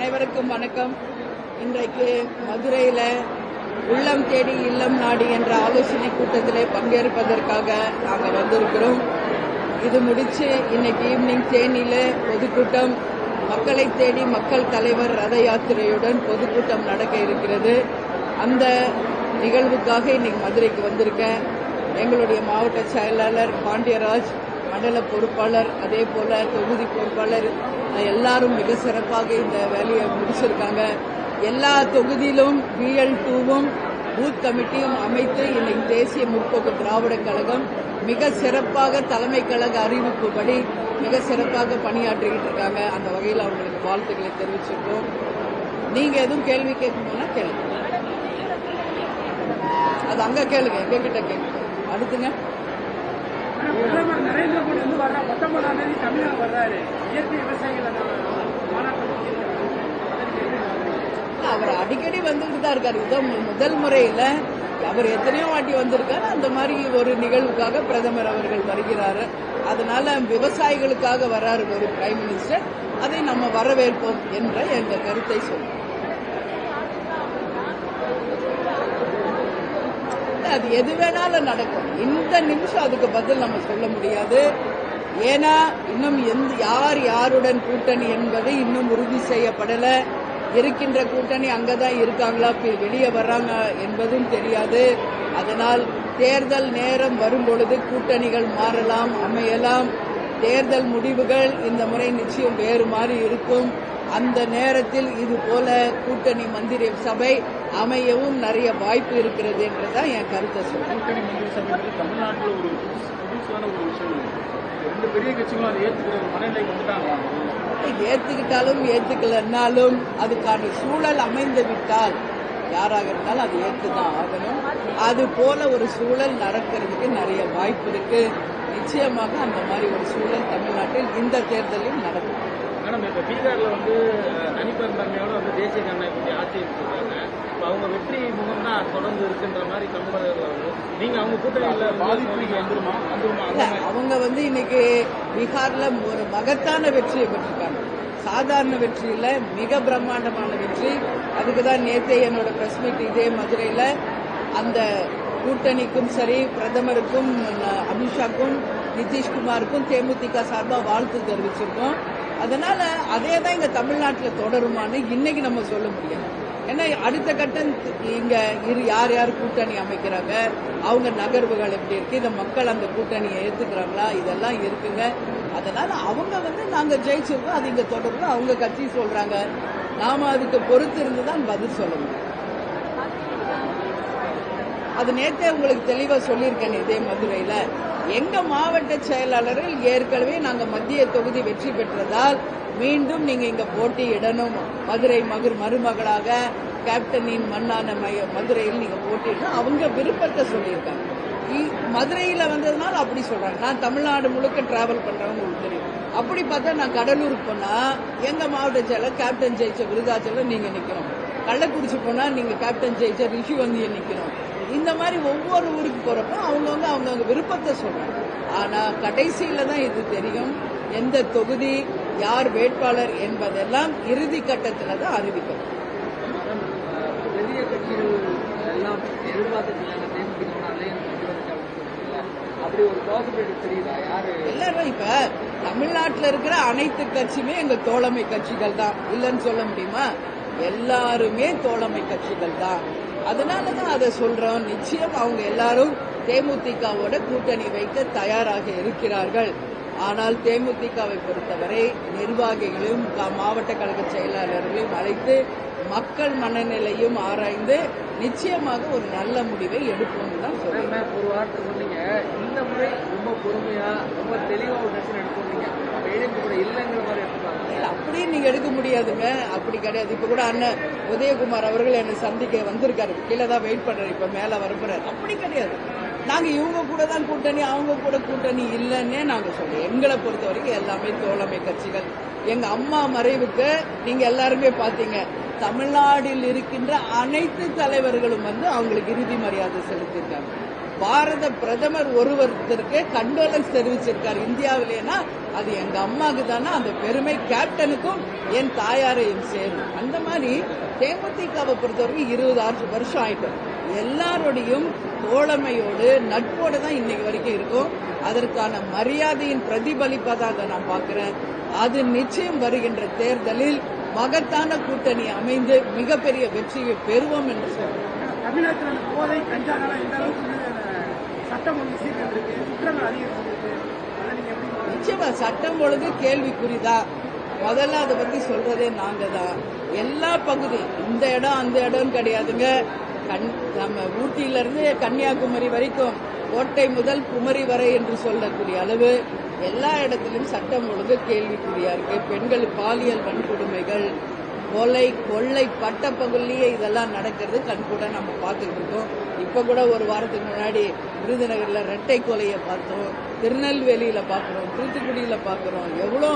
அனைவருக்கும் வணக்கம். இன்றைக்கு மதுரையில் உள்ளம் தேடி இல்லம் நாடி என்ற ஆலோசனை கூட்டத்திலே பங்கேற்பதற்காக நாங்கள் வந்திருக்கிறோம். இது முடிச்சு இன்னைக்கு ஈவினிங் தேனியில பொதுக்கூட்டம். மக்களை தேடி மக்கள் தலைவர் ரத யாத்திரையுடன் பொதுக்கூட்டம் நடக்க இருக்கிறது. அந்த நிகழ்வுக்காக இன்னைக்கு மதுரைக்கு வந்திருக்கேன். எங்களுடைய மாவட்ட செயலாளர் பாண்டியராஜ் மண்டல பொறுப்பாளர் அதே போல தொகுதி பொறுப்பாளர் எல்லாரும் மிக சிறப்பாக இந்த வேலையை முடிச்சிருக்காங்க. எல்லா தொகுதியிலும் பிஎல் டூவும் பூத் கமிட்டியும் அமைத்து இன்னைக்கு தேசிய முற்போக்கு திராவிட கழகம் மிக சிறப்பாக தலைமை கழக அறிவிப்புப்படி மிக சிறப்பாக பணியாற்றிக்கிட்டு இருக்காங்க. அந்த வகையில் அவங்களுக்கு வாழ்த்துக்களை தெரிவிச்சிருக்கோம் நீங்க எதுவும் கேள்வி கேட்கணும்னா கேளுங்க. அது அங்க கேளுங்க எங்ககிட்ட கேளுங்க. அடுத்துங்க. பிரதமர் நரேந்திர மோடி வந்து வர்ற பத்தொன்பதாம் தேதி தமிழகம் வர்றாரு. இயற்கை விவசாயிகள் அவர் அடிக்கடி வந்துகிட்டு தான் இருக்காரு. இதான் முதல் முறையில் அவர் எத்தனையோ வாட்டி வந்திருக்காரு. அந்த மாதிரி ஒரு நிகழ்வுக்காக பிரதமர் அவர்கள் வருகிறாரு. அதனால விவசாயிகளுக்காக வராரு ஒரு பிரைம் மினிஸ்டர் அதை நம்ம வரவேற்போம் என்ற எங்கள் கருத்தை சொல்றோம். அது எது வேணாலும் நடக்கும். இந்த நிமிஷம் அதுக்கு பதில் நம்ம சொல்ல முடியாது. ஏன்னா இன்னும் எந்த யார் யாருடன் கூட்டணி என்பது இன்னும் உறுதி செய்யப்படல. இருக்கின்ற கூட்டணி அங்கதான் இருக்காங்களா? வெளியே வர்றாங்க என்பதும் தெரியாது. அதனால் தேர்தல் நேரம் வரும்பொழுது கூட்டணிகள் மாறலாம் அமையலாம். தேர்தல் முடிவுகள் இந்த முறை நிச்சயம் வேறு மாதிரி இருக்கும். அந்த நேரத்தில் இது போல கூட்டணி மந்திரி சபை அமையவும் நிறைய வாய்ப்பு இருக்கிறது என்றுதான் என் கருத்தை சொல்றேன். தமிழ்நாட்டில் ஒரு புதுசு- புதுசான ஒரு விஷயம். ரெண்டு பெரிய கட்சிகளும் அதை ஏற்றுக்கிற ஒரு மனநிலைக்கு வந்துட்டாங்க ஏத்துக்கிட்டாலும் ஏத்துக்கலன்னாலும் அதுக்கான சூழல் அமைந்து விட்டால் யாராக இருந்தாலும் அது ஏத்துதான் ஆகணும். அது போல ஒரு சூழல் நடக்கிறதுக்கு நிறைய வாய்ப்பு இருக்கு. நிச்சயமாக அந்த மாதிரி ஒரு சூழல் தமிழ்நாட்டில் இந்த தேர்தலில் நடக்கும். மேடம் இப்போ பீகார்ல வந்து தனிப்பெருந்தன்மையோட வந்து தேசிய ஜனநாயக கட்சி ஆட்சி இப்போ அவங்க வெற்றி முகம் தான் தொடர்ந்து இருக்குன்ற மாதிரி வருது நீங்க அவங்க கூட்டணியில் பாதிப்பு வந்துருமா? வந்துருமா? அவங்க வந்து இன்னைக்கு பீகார்ல ஒரு மகத்தான வெற்றியை பெற்றிருக்காங்க. சாதாரண வெற்றி இல்ல மிக பிரம்மாண்டமான வெற்றி. அதுக்கு தான் நேத்தே என்னோட பிரஸ் மீட் இதே மதுரையில அந்த கூட்டணிக்கும் சரி பிரதமருக்கும் அமித்ஷாக்கும் நிதிஷ்குமாருக்கும் தேமுதிக சார்பா வாழ்த்து தெரிவிச்சிருக்கோம். அதனால அதே தான் இங்க தமிழ்நாட்டில் தொடருமான்னு இன்னைக்கு நம்ம சொல்ல முடியும். ஏன்னா அடுத்த கட்டம் இங்க இரு யார் யார் கூட்டணி அமைக்கிறாங்க? அவங்க நகர்வுகள் எப்படி இருக்கு? இந்த மக்கள் அந்த கூட்டணியை ஏத்துக்கிறாங்களா? இதெல்லாம் இருக்குங்க. அதனால அவங்க வந்து நாங்க ஜெயிச்சிருக்கோம் அது இங்க தொடர்பு. அவங்க கட்சி சொல்றாங்க. நாம அதுக்கு பொறுத்து இருந்து தான் பதில் சொல்ல முடியும் அது நேற்றே உங்களுக்கு தெளிவா சொல்லியிருக்கேன் இதே மதுரையில. எங்க மாவட்ட செயலாளர்கள் ஏற்கனவே நாங்க மத்திய தொகுதி வெற்றி பெற்றதால் மீண்டும் நீங்க இங்க போட்டியிடணும். மதுரை மகர் மருமகளாக கேப்டனின் மண்ணான மதுரையில் நீங்க போட்டியிடணும். அவங்க விருப்பத்தை சொல்லியிருக்காங்க. இ- மதுரையில வந்ததுனால அப்படி சொல்றாங்க. நான் தமிழ்நாடு முழுக்க டிராவல் பண்றவங்க உங்களுக்கு தெரியும். அப்படி பார்த்தா நான் கடலூருக்கு போனா எங்க மாவட்ட செயலர் கேப்டன் ஜெயிச்ச விருதாச்சலம் நீங்க நிற்கிறோம் கள்ளக்குறிச்சி போனா நீங்க கேப்டன் ஜெயிச்ச ரிஷி வந்திய நிக்கணும் இந்த மாதிரி ஒவ்வொரு ஊருக்கு போறப்ப அவங்கவுங்க அவங்கவுங்க விருப்பத்தை சொல்றாங்க. ஆனா கடைசியில தான் இது தெரியும். எந்த தொகுதி யார் வேட்பாளர் என்பதெல்லாம் இறுதி கட்டத்துல தான் அறிவிக்கும் பெரிய கட்சிகள் எல்லாம் எதிர்பார்த்துருக்காங்க தேமுதிகனாலே அப்படி ஒரு பாசிபிலிட்டி தெரியுதா? யாரு? எல்லாரும் இப்ப தமிழ்நாட்டுல இருக்கிற அனைத்து கட்சியுமே எங்க தோழமை கட்சிகள் தான். இல்லைன்னு சொல்ல முடியுமா? எல்லாருமே தோழமை கட்சிகள் தான். அதனாலதான் அதை சொல்றோம். நிச்சயம் அவங்க எல்லாரும் தேமுதிகவோட கூட்டணி வைக்க தயாராக இருக்கிறார்கள். ஆனால் தேமுதிகவை பொறுத்தவரை நிர்வாகிகளையும் க- மாவட்ட கழக செயலாளர்களையும் அழைத்து மக்கள் மனநிலையும் ஆராய்ந்து நிச்சயமாக ஒரு நல்ல முடிவை எடுப்போம் தான் சொல்றேன் ஒரு வார்த்தை சொன்னீங்க. இந்த முறை ரொம்ப பொறுமையா ரொம்ப தெளிவா ஒரு டெசிஷன் அப்படியே நீங்க எடுக்க முடியாதுங்க. அப்படி கிடையாது. இப்ப கூட அண்ணன் உதயகுமார் அவர்கள் என்னை சந்திக்க வந்திருக்காரு. கீழே தான் வெயிட் பண்றாரு. இப்ப மேல வரப்புறாரு. அப்படி கிடையாது. நாங்க இவங்க கூட தான் கூட்டணி அவங்க கூட கூட்டணி இல்லைன்னே நாங்க சொல்றோம் எங்களை பொறுத்த வரைக்கும் எல்லாமே தோழமை கட்சிகள். எங்க அம்மா மறைவுக்கு நீங்க எல்லாருமே பாத்தீங்க. தமிழ்நாட்டில் இருக்கின்ற அனைத்து தலைவர்களும் வந்து அவங்களுக்கு இறுதி மரியாதை செலுத்தியிருக்காங்க. பாரத பிரதமர் ஒருவருக்கு கண்டோலன்ஸ் தெரிவிச்சிருக்கார். இந்தியாவிலேனா அது எங்க அம்மாவுக்கு தானே அந்த பெருமை கேப்டனுக்கும் என் தாயாரையும் சேரும். அந்த மாதிரி தேமுதிகவை பொறுத்தவரைக்கும் இருபது ஆறு வருஷம் ஆயிட்டோம் எல்லாரோடையும் தோழமையோடு நட்போடு தான் இன்னைக்கு வரைக்கும் இருக்கும். அதற்கான மரியாதையின் பிரதிபலிப்பதாக அதை நான் பார்க்கிறேன். அது நிச்சயம் வருகின்ற தேர்தலில் மகத்தான கூட்டணி அமைந்து மிகப்பெரிய வெற்றியை பெறுவோம் என்று சொல்றேன். தமிழகத்தில் போதை கஞ்சானால அளவுக்கு சட்டம் ஒழுங்கு சீர்கேடு இருக்கு குற்றங்கள் அதிகரிச்சிருக்கு? நிச்சயமா சட்டம் ஒழுங்கு கேள்விக்குறிதான் முதல்ல அதை பத்தி சொல்றதே நாங்க தான். எல்லா பகுதி இந்த இடம் அந்த இடம் கிடையாதுங்க. கண் நம்ம ஊட்டியிலிருந்து கன்னியாகுமரி வரைக்கும் கோட்டை முதல் குமரி வரை என்று சொல்லக்கூடிய அளவு எல்லா இடத்திலும் சட்டம் ஒழுங்கு கேள்விக்குறியா இருக்கு. பெண்கள் பாலியல் வன்கொடுமைகள் கொலை கொள்ளை பட்ட பகுதியே இதெல்லாம் நடக்கிறது. கண்கூட நம்ம பார்த்துட்டு இருக்கோம். இப்ப கூட ஒரு வாரத்துக்கு முன்னாடி விருதுநகர்ல ரெட்டை கொலையை பார்த்தோம். திருநெல்வேலியில பார்க்குறோம் தூத்துக்குடியில பார்க்குறோம் எவ்வளோ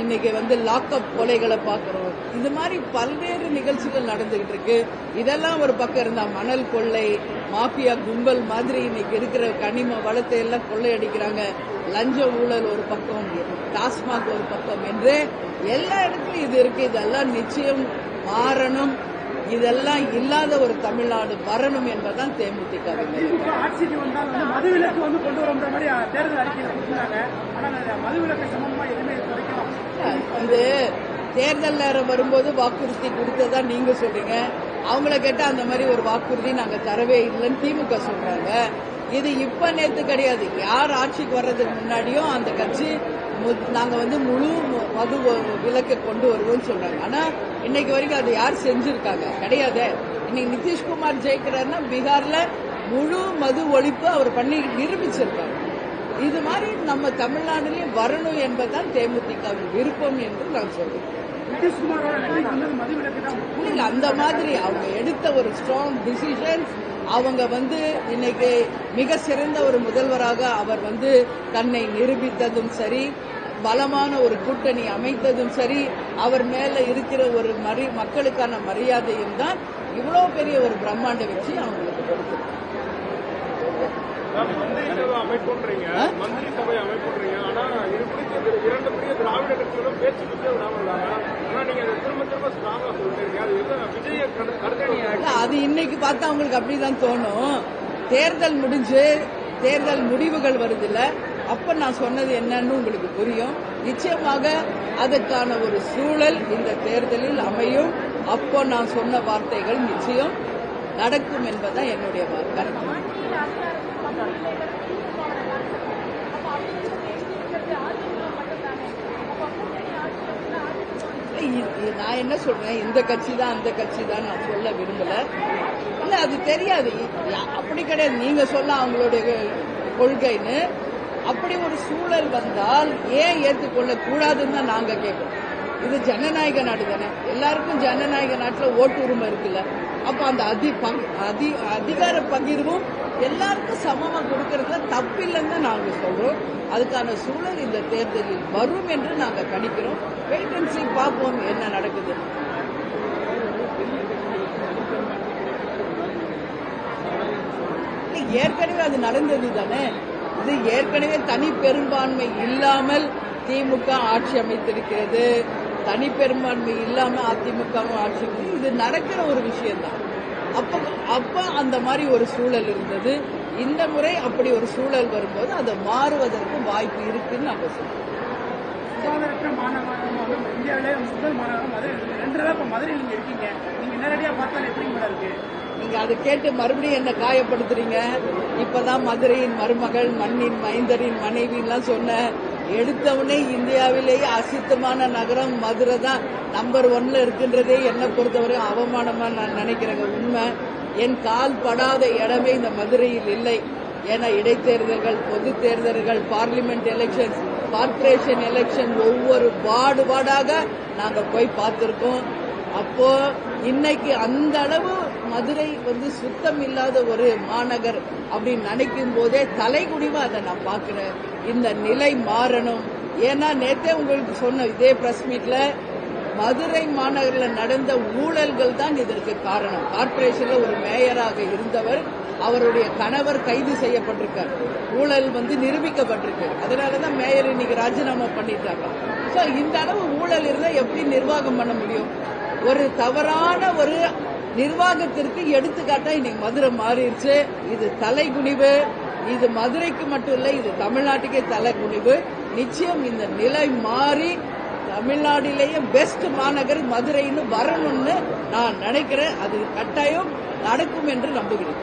இன்னைக்கு வந்து லாக்அப் கொலைகளை பார்க்குறோம் இது மாதிரி பல்வேறு நிகழ்ச்சிகள் நடந்துகிட்டு இருக்கு. இதெல்லாம் ஒரு பக்கம் இருந்தா மணல் கொள்ளை மாஃபியா கும்பல் மாதிரி இன்னைக்கு இருக்கிற கனிம வளத்தை எல்லாம் கொள்ளையடிக்கிறாங்க. லஞ்ச ஊழல் ஒரு பக்கம் டாஸ்மாக் ஒரு பக்கம் என்று எல்லா இடத்துலயும் இது இருக்கு. இதெல்லாம் நிச்சயம் மாறணும். இதெல்லாம் இல்லாத ஒரு தமிழ்நாடு வரணும் என்பதுதான் தேமுதிக தேர்தல் அறிக்கையில கொடுத்தாங்க ஆனா அந்த மதுவிலக்கு சம்பந்தமா எதுவுமே இது வரைக்கும் இது தேர்தல் நேரம் வரும்போது வாக்குறுதி கொடுத்ததா நீங்க சொல்றீங்க. அவங்கள கேட்டா அந்த மாதிரி ஒரு வாக்குறுதி நாங்க தரவே இல்லைன்னு திமுக சொல்றாங்க. இது இப்ப நேத்து கிடையாது. யார் ஆட்சிக்கு வர்றதுக்கு முன்னாடியும் அந்த கட்சி நாங்க வந்து முழு மது விலக்கை கொண்டு வருவோம்னு சொல்றாங்க. ஆனா இன்னைக்கு வரைக்கும் அது யார் செஞ்சிருக்காங்க? கிடையாது. இன்னைக்கு நிதிஷ்குமார் ஜெயிக்கிறாருன்னா பீகார்ல முழு மது ஒழிப்பு அவர் பண்ணி நிரூபிச்சிருக்காரு. இது மாதிரி நம்ம தமிழ்நாட்டிலையும் வரணும் என்பதுதான் தேமுதிகவின் விருப்பம் என்று நான் சொல்றேன். அந்த மாதிரி அவங்க எடுத்த ஒரு ஸ்ட்ராங் டிசிஷன் அவங்க வந்து இன்னைக்கு மிக சிறந்த ஒரு முதல்வராக அவர் வந்து தன்னை நிரூபித்ததும் சரி பலமான ஒரு கூட்டணி அமைத்ததும் சரி அவர் மேல இருக்கிற ஒரு மரி மக்களுக்கான மரியாதையும் தான் இவ்வளவு பெரிய ஒரு பிரம்மாண்ட வெற்றி அவங்களுக்கு சபை அமைப்புன்றீங்க? மந்திரி சபை அமைப்புன்றீங்க ஆனா இது குறித்து இது இரண்டு திராவிட கட்சிகளும் பேச்சு அதை இன்னைக்கு பார்த்தா அவங்களுக்கு அப்படிதான் தோணும். தேர்தல் முடிஞ்சு தேர்தல் முடிவுகள் வருது இல்ல அப்ப நான் சொன்னது என்னன்னு உங்களுக்கு புரியும். நிச்சயமாக அதற்கான ஒரு சூழல் இந்த தேர்தலில் அமையும். அப்போ நான் சொன்ன வார்த்தைகள் நிச்சயம் நடக்கும் என்பதுதான் என்னுடைய கருத்து நான் என்ன சொல்றேன்? இந்த கட்சி தான் அந்த கட்சி தான் நான் சொல்ல விரும்பல. இல்ல அது தெரியாது. அப்படி கிடையாது. நீங்க சொல்ல அவங்களுடைய கொள்கைன்னு. அப்படி ஒரு சூழல் வந்தால் ஏன் ஏற்றுக்கொள்ள கூடாதுன்னு தான் நாங்க கேட்கணும் இது ஜனநாயக நாடு தானே. எல்லாருக்கும் ஜனநாயக நாட்டில் ஓட்டு உரிமை இருக்குல்ல. அப்ப அந்த அதி அதி அதிகார பகிர்வும் எல்லாருக்கும் சமமாக கொடுக்கறதுல தப்பில்லைன்னு நாங்கள் நாங்க சொல்றோம். அதுக்கான சூழல் இந்த தேர்தலில் வரும் என்று நாங்க கணிக்கிறோம். வெயிட்டன்சி பார்ப்போம் என்ன நடக்குது. ஏற்கனவே அது நடந்தது தானே? இது ஏற்கனவே தனி பெரும்பான்மை இல்லாமல் திமுக ஆட்சி அமைத்திருக்கிறது. தனி பெரும்பான்மை இல்லாம அதிமுகவும் ஆட்சி இது நடக்கிற ஒரு விஷயம்தான். அப்ப அப்ப அந்த மாதிரி ஒரு சூழல் இருந்தது. இந்த முறை அப்படி ஒரு சூழல் வரும்போது அது மாறுவதற்கு வாய்ப்பு இருக்குன்னு நம்ம சொல்றோம். சுகாதாரற்ற மாநகரம் இந்தியாவிலே முதல் மாநகரம் மதுரை ரெண்டு இப்ப மதுரையில் நீங்க இருக்கீங்க. நீங்க நேரடியா பார்த்தாலும் எப்படி மேடம் இருக்கு? நீங்க அதை கேட்டு மறுபடியும் என்ன காயப்படுத்துறீங்க? இப்பதான் மதுரையின் மருமகள் மண்ணின் மைந்தரின் மனைவிலாம் சொன்ன எடுத்தவனே இந்தியாவிலேயே அசுத்தமான நகரம் மதுரை தான் நம்பர் ஒன்ல இருக்கின்றதே என்னை பொறுத்தவரை அவமானமா நான் நினைக்கிறேங்க. உண்மை. என் கால் படாத இடமே இந்த மதுரையில் இல்லை. ஏன்னா இடைத்தேர்தல்கள் பொது தேர்தல்கள் பார்லிமெண்ட் எலெக்ஷன்ஸ் கார்பரேஷன் எலெக்ஷன் ஒவ்வொரு வார்டு வார்டாக நாங்கள் போய் பார்த்துருக்கோம். அப்போ இன்னைக்கு அந்த அளவு மதுரை வந்து சுத்தம் இல்லாத ஒரு மாநகர் அப்படின்னு நினைக்கும் போதே தலைகுடிவா அதை நான் பார்க்கிறேன். இந்த நிலை மாறணும். ஏன்னா நேத்தே உங்களுக்கு சொன்ன இதே பிரஸ் மீட்ல மதுரை மாநகரில் நடந்த ஊழல்கள் தான் இதற்கு காரணம். கார்பரேஷன்ல ஒரு மேயராக இருந்தவர் அவருடைய கணவர் கைது செய்யப்பட்டிருக்கார். ஊழல் வந்து நிரூபிக்கப்பட்டிருக்கு. அதனாலதான் மேயர் இன்னைக்கு ராஜினாமா பண்ணிட்டாங்க. சோ இந்த அளவு ஊழல் இருந்தா எப்படி நிர்வாகம் பண்ண முடியும்? ஒரு தவறான ஒரு நிர்வாகத்திற்கு எடுத்துக்காட்டா இன்னைக்கு மதுரை மாறிடுச்சு. இது தலைகுனிவு. இது மதுரைக்கு மட்டும் இல்லை இது தமிழ்நாட்டுக்கே தலைகுனிவு நிச்சயம் இந்த நிலை மாறி தமிழ்நாட்டிலேயே பெஸ்ட் மாநகர் மதுரைன்னு வரணும்னு நான் நினைக்கிறேன். அது கட்டாயம் நடக்கும் என்று நம்புகிறேன்.